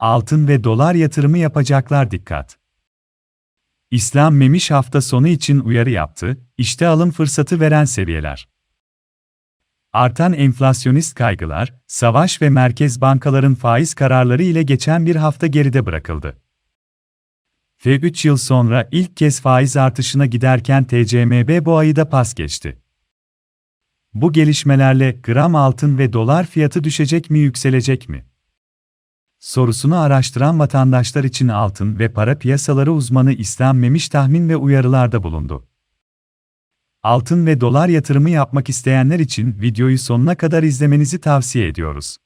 Altın ve dolar yatırımı yapacaklar dikkat. İslam Memiş hafta sonu için uyarı yaptı, işte alım fırsatı veren seviyeler. Artan enflasyonist kaygılar, savaş ve merkez bankaların faiz kararları ile geçen bir hafta geride bırakıldı. Ve 3 yıl sonra ilk kez faiz artışına giderken TCMB bu ayı da pas geçti. Bu gelişmelerle gram altın ve dolar fiyatı düşecek mi yükselecek mi? Sorusunu araştıran vatandaşlar için altın ve para piyasaları uzmanı İslam Memiş tahmin ve uyarılarda bulundu. Altın ve dolar yatırımı yapmak isteyenler için videoyu sonuna kadar izlemenizi tavsiye ediyoruz.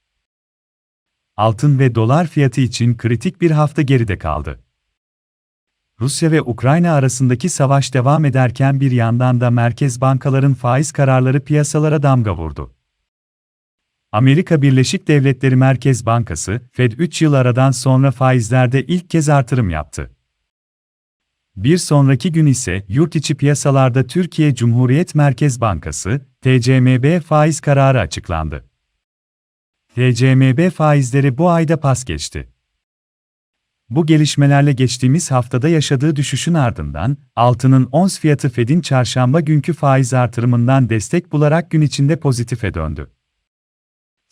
Altın ve dolar fiyatı için kritik bir hafta geride kaldı. Rusya ve Ukrayna arasındaki savaş devam ederken bir yandan da merkez bankaların faiz kararları piyasalara damga vurdu. Amerika Birleşik Devletleri Merkez Bankası, Fed 3 yıl aradan sonra faizlerde ilk kez artırım yaptı. Bir sonraki gün ise yurt içi piyasalarda Türkiye Cumhuriyet Merkez Bankası, TCMB faiz kararı açıklandı. TCMB faizleri bu ayda pas geçti. Bu gelişmelerle geçtiğimiz haftada yaşadığı düşüşün ardından, altının ons fiyatı Fed'in çarşamba günkü faiz artırımından destek bularak gün içinde pozitife döndü.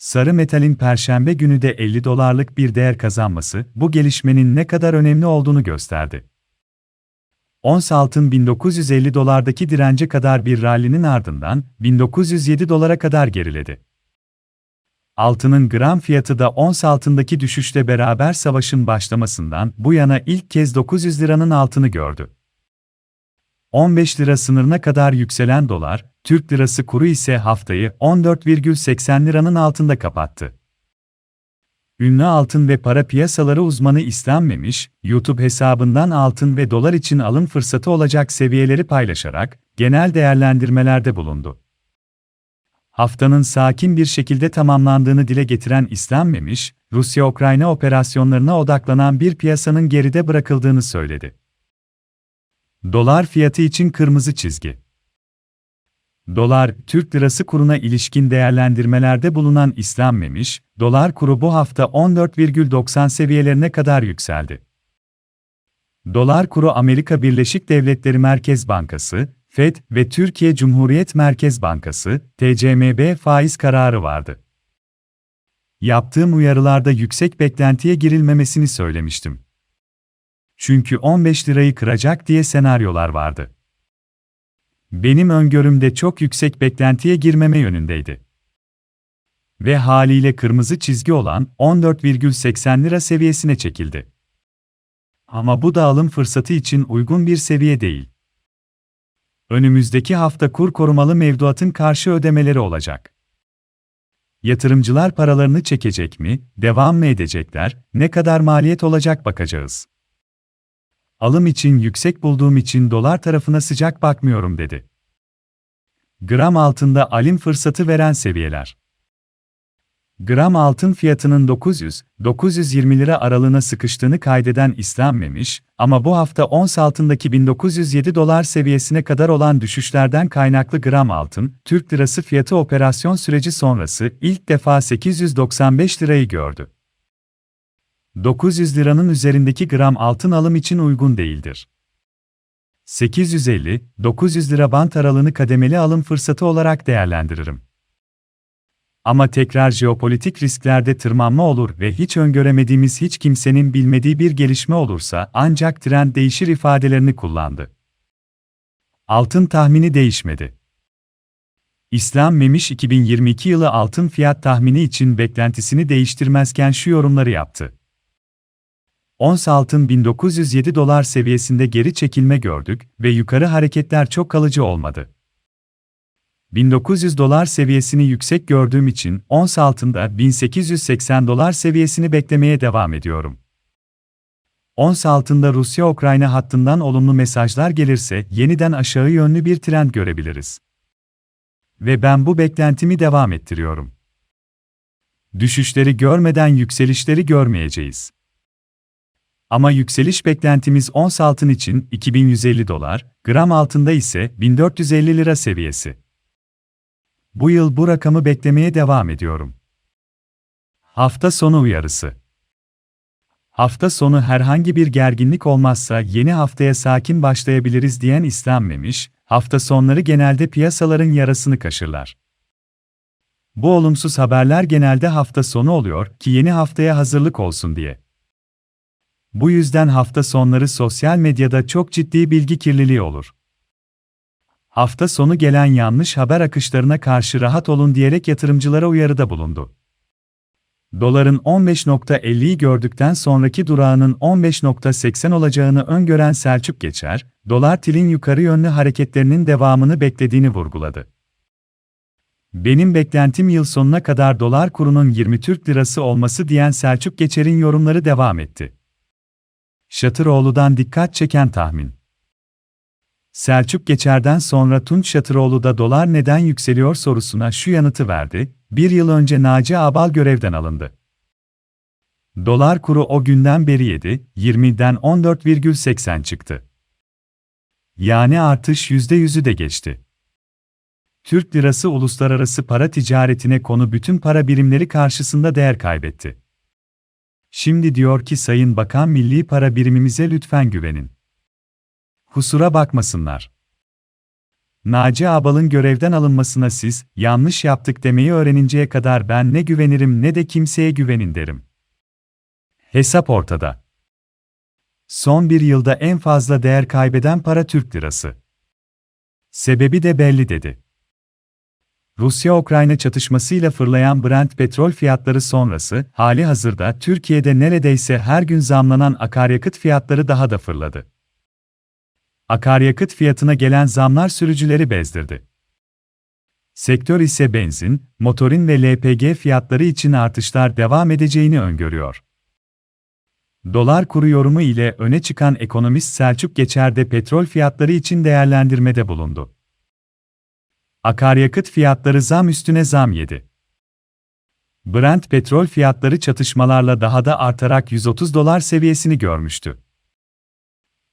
Sarı metalin perşembe günü de 50 dolarlık bir değer kazanması, bu gelişmenin ne kadar önemli olduğunu gösterdi. Ons altın 1950 dolardaki dirence kadar bir rallinin ardından 1907 dolara kadar geriledi. Altının gram fiyatı da ons altındaki düşüşle beraber savaşın başlamasından bu yana ilk kez 900 liranın altını gördü. 15 lira sınırına kadar yükselen dolar, Türk lirası kuru ise haftayı 14,80 liranın altında kapattı. Ünlü altın ve para piyasaları uzmanı İslam Memiş, YouTube hesabından altın ve dolar için alım fırsatı olacak seviyeleri paylaşarak genel değerlendirmelerde bulundu. Haftanın sakin bir şekilde tamamlandığını dile getiren İslam Memiş, Rusya-Ukrayna operasyonlarına odaklanan bir piyasanın geride bırakıldığını söyledi. Dolar fiyatı için kırmızı çizgi. Dolar, Türk lirası kuruna ilişkin değerlendirmelerde bulunan İslam Memiş, dolar kuru bu hafta 14,90 seviyelerine kadar yükseldi. Dolar kuru Amerika Birleşik Devletleri Merkez Bankası, FED ve Türkiye Cumhuriyet Merkez Bankası, TCMB faiz kararı vardı. Yaptığım uyarılarda yüksek beklentiye girilmemesini söylemiştim. Çünkü 15 lirayı kıracak diye senaryolar vardı. Benim öngörümde çok yüksek beklentiye girmeme yönündeydi. Ve haliyle kırmızı çizgi olan 14,80 lira seviyesine çekildi. Ama bu da alım fırsatı için uygun bir seviye değil. Önümüzdeki hafta kur korumalı mevduatın karşı ödemeleri olacak. Yatırımcılar paralarını çekecek mi, devam mı edecekler, ne kadar maliyet olacak bakacağız. Alım için yüksek bulduğum için dolar tarafına sıcak bakmıyorum dedi. Gram altında alim fırsatı veren seviyeler. Gram altın fiyatının 900-920 lira aralığına sıkıştığını kaydeden İslam Memiş, ama bu hafta ons altındaki 1907 dolar seviyesine kadar olan düşüşlerden kaynaklı gram altın, Türk lirası fiyatı operasyon süreci sonrası ilk defa 895 lirayı gördü. 900 liranın üzerindeki gram altın alım için uygun değildir. 850-900 lira bant aralığını kademeli alım fırsatı olarak değerlendiririm. Ama tekrar jeopolitik risklerde tırmanma olur ve hiç öngöremediğimiz hiç kimsenin bilmediği bir gelişme olursa ancak trend değişir ifadelerini kullandı. Altın tahmini değişmedi. İslam Memiş 2022 yılı altın fiyat tahmini için beklentisini değiştirmezken şu yorumları yaptı. Ons altın 1907 dolar seviyesinde geri çekilme gördük ve yukarı hareketler çok kalıcı olmadı. 1900 dolar seviyesini yüksek gördüğüm için ons altında 1880 dolar seviyesini beklemeye devam ediyorum. Ons altında Rusya-Ukrayna hattından olumlu mesajlar gelirse yeniden aşağı yönlü bir trend görebiliriz. Ve ben bu beklentimi devam ettiriyorum. Düşüşleri görmeden yükselişleri görmeyeceğiz. Ama yükseliş beklentimiz ons altın için 2150 dolar, gram altında ise 1450 lira seviyesi. Bu yıl bu rakamı beklemeye devam ediyorum. Hafta sonu uyarısı. Hafta sonu herhangi bir gerginlik olmazsa yeni haftaya sakin başlayabiliriz diyen İslam Memiş, hafta sonları genelde piyasaların yarasını kaşırlar. Bu olumsuz haberler genelde hafta sonu oluyor ki yeni haftaya hazırlık olsun diye. Bu yüzden hafta sonları sosyal medyada çok ciddi bilgi kirliliği olur. Hafta sonu gelen yanlış haber akışlarına karşı rahat olun diyerek yatırımcılara uyarıda bulundu. Doların 15.50'yi gördükten sonraki durağının 15.80 olacağını öngören Selçuk Geçer, dolar tilin yukarı yönlü hareketlerinin devamını beklediğini vurguladı. Benim beklentim yıl sonuna kadar dolar kurunun 20 Türk lirası olması diyen Selçuk Geçer'in yorumları devam etti. Şatıroğlu'dan dikkat çeken tahmin. Selçuk Geçer'den sonra Tunç Şatıroğlu da dolar neden yükseliyor sorusuna şu yanıtı verdi, bir yıl önce Naci Abal görevden alındı. Dolar kuru o günden beri 7, 20'den 14,80 çıktı. Yani artış %100'ü de geçti. Türk lirası uluslararası para ticaretine konu bütün para birimleri karşısında değer kaybetti. Şimdi diyor ki Sayın Bakan milli para birimimize lütfen güvenin. Kusura bakmasınlar. Naci Abal'ın görevden alınmasına siz, yanlış yaptık demeyi öğreninceye kadar ben ne güvenirim ne de kimseye güvenin derim. Hesap ortada. Son bir yılda en fazla değer kaybeden para Türk lirası. Sebebi de belli dedi. Rusya-Ukrayna çatışmasıyla fırlayan Brent petrol fiyatları sonrası, hali hazırda Türkiye'de neredeyse her gün zamlanan akaryakıt fiyatları daha da fırladı. Akaryakıt fiyatına gelen zamlar sürücüleri bezdirdi. Sektör ise benzin, motorin ve LPG fiyatları için artışlar devam edeceğini öngörüyor. Dolar kuru yorumu ile öne çıkan ekonomist Selçuk Geçer de petrol fiyatları için değerlendirmede bulundu. Akaryakıt fiyatları zam üstüne zam yedi. Brent petrol fiyatları çatışmalarla daha da artarak 130 dolar seviyesini görmüştü.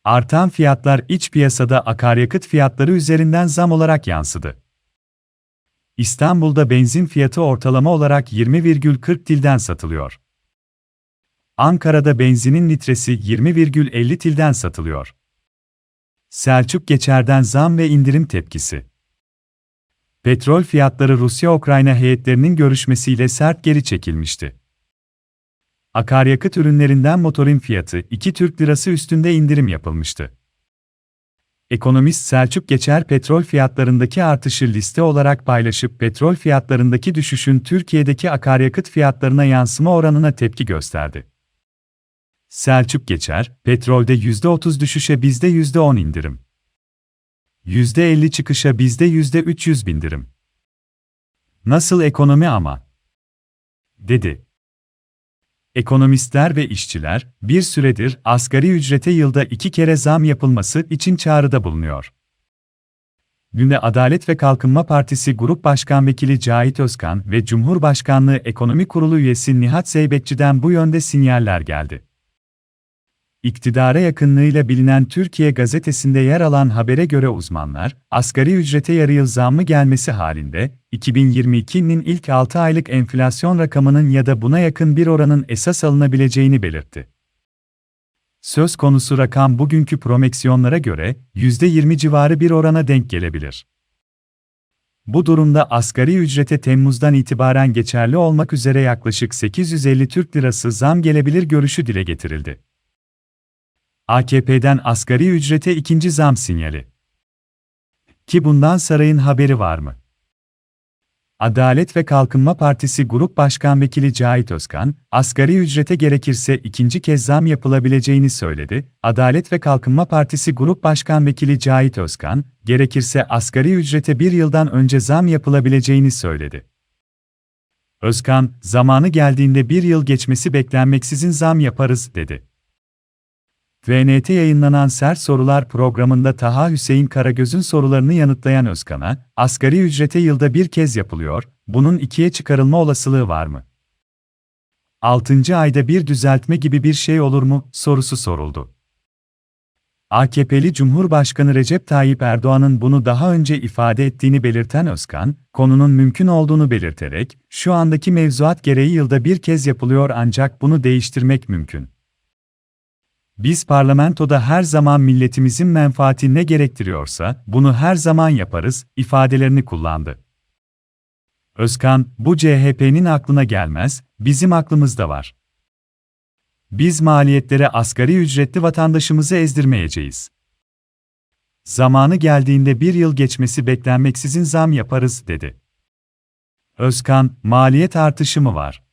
Artan fiyatlar iç piyasada akaryakıt fiyatları üzerinden zam olarak yansıdı. İstanbul'da benzin fiyatı ortalama olarak 20,40 tilden satılıyor. Ankara'da benzinin litresi 20,50 tilden satılıyor. Selçuk Geçer'den zam ve indirim tepkisi. Petrol fiyatları Rusya-Ukrayna heyetlerinin görüşmesiyle sert geri çekilmişti. Akaryakıt ürünlerinden motorin fiyatı 2 Türk Lirası üstünde indirim yapılmıştı. Ekonomist Selçuk Geçer petrol fiyatlarındaki artışı liste olarak paylaşıp petrol fiyatlarındaki düşüşün Türkiye'deki akaryakıt fiyatlarına yansıma oranına tepki gösterdi. Selçuk Geçer, petrolde %30 düşüşe bizde %10 indirim. %50 çıkışa bizde %300 bindirim. Nasıl ekonomi ama? dedi. Ekonomistler ve işçiler, bir süredir asgari ücrete yılda iki kere zam yapılması için çağrıda bulunuyor. Dün Adalet ve Kalkınma Partisi Grup Başkan Vekili Cahit Özkan ve Cumhurbaşkanlığı Ekonomi Kurulu üyesi Nihat Zeybekçi'den bu yönde sinyaller geldi. İktidara yakınlığıyla bilinen Türkiye gazetesinde yer alan habere göre uzmanlar, asgari ücrete yarı yıl zammı gelmesi halinde, 2022'nin ilk 6 aylık enflasyon rakamının ya da buna yakın bir oranın esas alınabileceğini belirtti. Söz konusu rakam bugünkü promeksiyonlara göre %20 civarı bir orana denk gelebilir. Bu durumda asgari ücrete Temmuz'dan itibaren geçerli olmak üzere yaklaşık 850 Türk Lirası zam gelebilir görüşü dile getirildi. AKP'den asgari ücrete ikinci zam sinyali. Ki bundan sarayın haberi var mı? Adalet ve Kalkınma Partisi Grup Başkan Vekili Cahit Özkan, asgari ücrete gerekirse ikinci kez zam yapılabileceğini söyledi. Adalet ve Kalkınma Partisi Grup Başkan Vekili Cahit Özkan, gerekirse asgari ücrete bir yıldan önce zam yapılabileceğini söyledi. Özkan, zamanı geldiğinde bir yıl geçmesi beklenmeksizin zam yaparız, dedi. VNT yayınlanan Sert Sorular programında Taha Hüseyin Karagöz'ün sorularını yanıtlayan Özkan'a, asgari ücrete yılda bir kez yapılıyor, bunun ikiye çıkarılma olasılığı var mı? 6. ayda bir düzeltme gibi bir şey olur mu, sorusu soruldu. AKP'li Cumhurbaşkanı Recep Tayyip Erdoğan'ın bunu daha önce ifade ettiğini belirten Özkan, konunun mümkün olduğunu belirterek, şu andaki mevzuat gereği yılda bir kez yapılıyor ancak bunu değiştirmek mümkün. Biz parlamentoda her zaman milletimizin menfaati ne gerektiriyorsa, bunu her zaman yaparız, ifadelerini kullandı. Özkan, bu CHP'nin aklına gelmez, bizim aklımızda var. Biz maliyetlere asgari ücretli vatandaşımızı ezdirmeyeceğiz. Zamanı geldiğinde bir yıl geçmesi beklenmeksizin zam yaparız, dedi. Özkan, maliyet artışı mı var?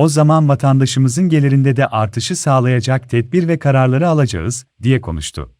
O zaman vatandaşımızın gelirinde de artışı sağlayacak tedbir ve kararları alacağız, diye konuştu.